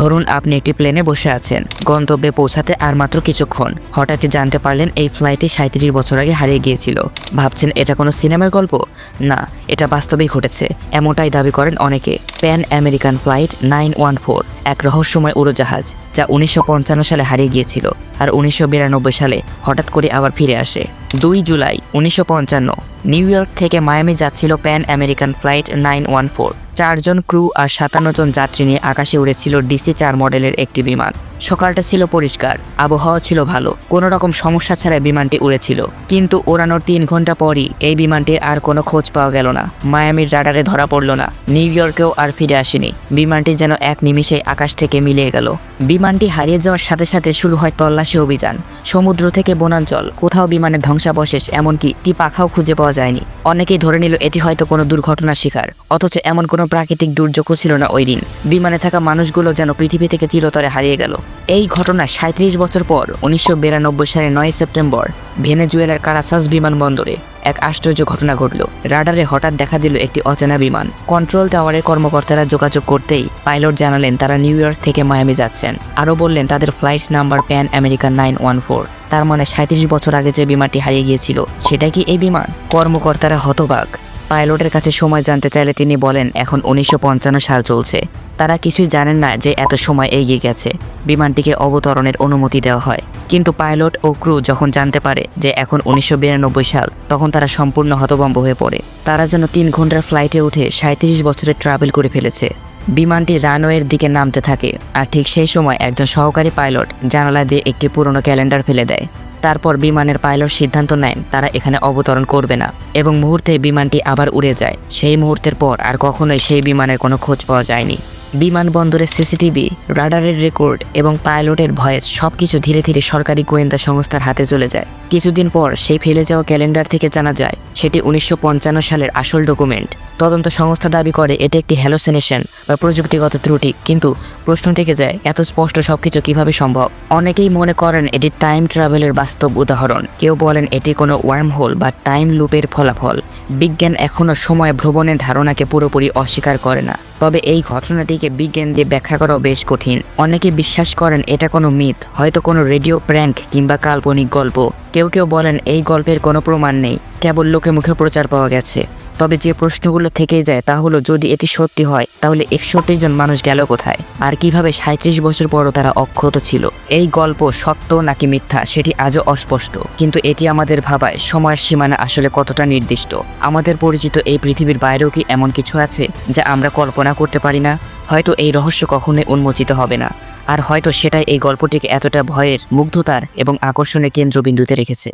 ধরুন আপনি একটি প্লেনে বসে আছেন। গন্তব্যে পৌঁছাতে আর মাত্র কিছুক্ষণ। হঠাৎই জানতে পারলেন এই ফ্লাইটে সাঁত্রিশ বছর আগে হারিয়ে গিয়েছিল? ভাবছেন এটা কোনো সিনেমার গল্প? না, এটা বাস্তবেই ঘটেছে। এমনটাই দাবি করেন অনেকে। Pan American flight nine one four, এক রহস্যময় উড়োজাহাজ যা উনিশশো পঞ্চান্ন সালে হারিয়ে গিয়েছিল আর উনিশশো বিরানব্বই সালে হঠাৎ করে আবার ফিরে আসে। দুই জুলাই উনিশশো পঞ্চান্ন, নিউ ইয়র্ক থেকে মায়ামি যাচ্ছিল Pan American flight nine one four. চারজন ক্রু আর সাতান্ন জন যাত্রী নিয়ে আকাশে উড়েছিল ডিসি চার মডেলের একটি বিমান। সকালটা ছিল পরিষ্কার আবহাওয়া ছিল ভালো, কোনো রকম সমস্যা ছাড়াই বিমানটি উড়েছিল। কিন্তু ওড়ানোর তিন ঘণ্টা পরই এই বিমানটির আর কোনো খোঁজ পাওয়া গেল না। মায়ামির রাডারে ধরা পড়ল না, নিউ ইয়র্কেও আর ফিরে আসেনি। বিমানটি যেন এক নিমিষে আকাশ থেকে মিলিয়ে গেল। বিমানটি হারিয়ে যাওয়ার সাথে সাথে শুরু হয় তল্লাশি অভিযান। সমুদ্র থেকে বনাঞ্চল, কোথাও বিমানের ধ্বংসাবশেষ, এমনকি টি পাখাও খুঁজে পাওয়া যায়নি। অনেকেই ধরে নিল এটি হয়তো কোনো দুর্ঘটনার শিকার। অথচ এমন কোনো প্রাকৃতিক দুর্যোগও ছিল না ওই দিন। বিমানে থাকা মানুষগুলো যেন পৃথিবী থেকে চিরতরে হারিয়ে গেল। এই ঘটনা সাঁত্রিশ বছর পর, উনিশশো বিরানব্বই সালের নয় সেপ্টেম্বর, ভেনেজুয়েলার কারাসাস বিমানবন্দরে। এক আশ্চর্য ঘটনা ঘটল। রাডারে হঠাৎ দেখা দিল একটি অচেনা বিমান। কন্ট্রোল টাওয়ারের কর্মকর্তারা যোগাযোগ করতেই পাইলট জানালেন তারা নিউ ইয়র্ক থেকে মায়ামি যাচ্ছেন। আরও বললেন, তাদের flight number Pan American nine one four. তার মানে সাঁত্রিশ বছর আগে যে বিমানটি হারিয়ে গিয়েছিল, সেটা কি এই বিমান? কর্মকর্তারা হতবাক। পাইলটের কাছে সময় জানতে চাইলে তিনি বলেন, এখন উনিশশো পঞ্চান্ন সাল চলছে। তারা কিছুই জানেন না যে এত সময় এগিয়ে গেছে। বিমানটিকে অবতরণের অনুমতি দেওয়া হয়। কিন্তু পাইলট ও ক্রু যখন জানতে পারে যে এখন উনিশশো বিরানব্বই সাল, তখন তারা সম্পূর্ণ হতভম্ব হয়ে পড়ে। তারা যেন তিন ঘণ্টার ফ্লাইটে উঠে সাঁত্রিশ বছরের ট্রাভেল করে ফেলেছে। বিমানটি রানওয়ের দিকে নামতে থাকে, আর ঠিক সেই সময় একজন সহকারী পাইলট জানালা দিয়ে একটি পুরনো ক্যালেন্ডার ফেলে দেয়। তারপর বিমানের পাইলট সিদ্ধান্ত নেন, তারা এখানে অবতরণ করবে না, এবং মুহূর্তে বিমানটি আবার উড়ে যায়। সেই মুহূর্তের পর আর কখনোই সেই বিমানের কোনো খোঁজ পাওয়া যায়নি। বিমানবন্দরের সিসিটিভি, রাডারের রেকর্ড এবং পাইলটের ভয়েস সব কিছু ধীরে ধীরে সরকারি গোয়েন্দা সংস্থার হাতে চলে যায়। কিছুদিন পর সেই ফেলে যাওয়া ক্যালেন্ডার থেকে জানা যায়, সেটি উনিশশো পঞ্চান্ন সালের আসল ডকুমেন্ট। তদন্ত সংস্থা দাবি করে, এটি একটি হ্যালোসিনেশন বা প্রযুক্তিগত ত্রুটি। কিন্তু প্রশ্ন থেকে যায়, এত স্পষ্ট সবকিছু কীভাবে সম্ভব? অনেকেই মনে করেন, এটি টাইম ট্রাভেলের বাস্তব উদাহরণ। কেউ বলেন, এটি কোনো ওয়ার্ম হোল বা টাইম লুপের ফলাফল। বিজ্ঞান এখনও সময় ভ্রমণের ধারণাকে পুরোপুরি অস্বীকার করে না। তবে এই ঘটনাটিকে বিজ্ঞান দিয়ে ব্যাখ্যা করাও বেশ কঠিন। অনেকে বিশ্বাস করেন এটা কোনো মিথ, হয়তো কোনো রেডিও প্র্যাঙ্ক কিংবা কাল্পনিক গল্প। কেউ কেউ বলেন এই গল্পের কোনো প্রমাণ নেই, কেবল লোকে মুখে প্রচার পাওয়া গেছে। তবে যে প্রশ্নগুলো থেকেই যায় তা হলো, যদি এটি সত্যি হয়, তাহলে একষট্টি জন মানুষ গেল কোথায়? আর কীভাবে সাঁত্রিশ বছর পরও তারা অক্ষত ছিল? এই গল্প সত্য নাকি মিথ্যা সেটি আজও অস্পষ্ট। কিন্তু এটি আমাদের ভাবায় সময়ের সীমানা আসলে কতটা নির্দিষ্ট। আমাদের পরিচিত এই পৃথিবীর বাইরেও কি এমন কিছু আছে যা আমরা কল্পনা করতে পারি না? হয়তো এই রহস্য কখনোই উন্মোচিত হবে না। আর হয়তো সেটাই এই গল্পটিকে এতটা ভয়ের, মুগ্ধতার এবং আকর্ষণের কেন্দ্রবিন্দুতে রেখেছে।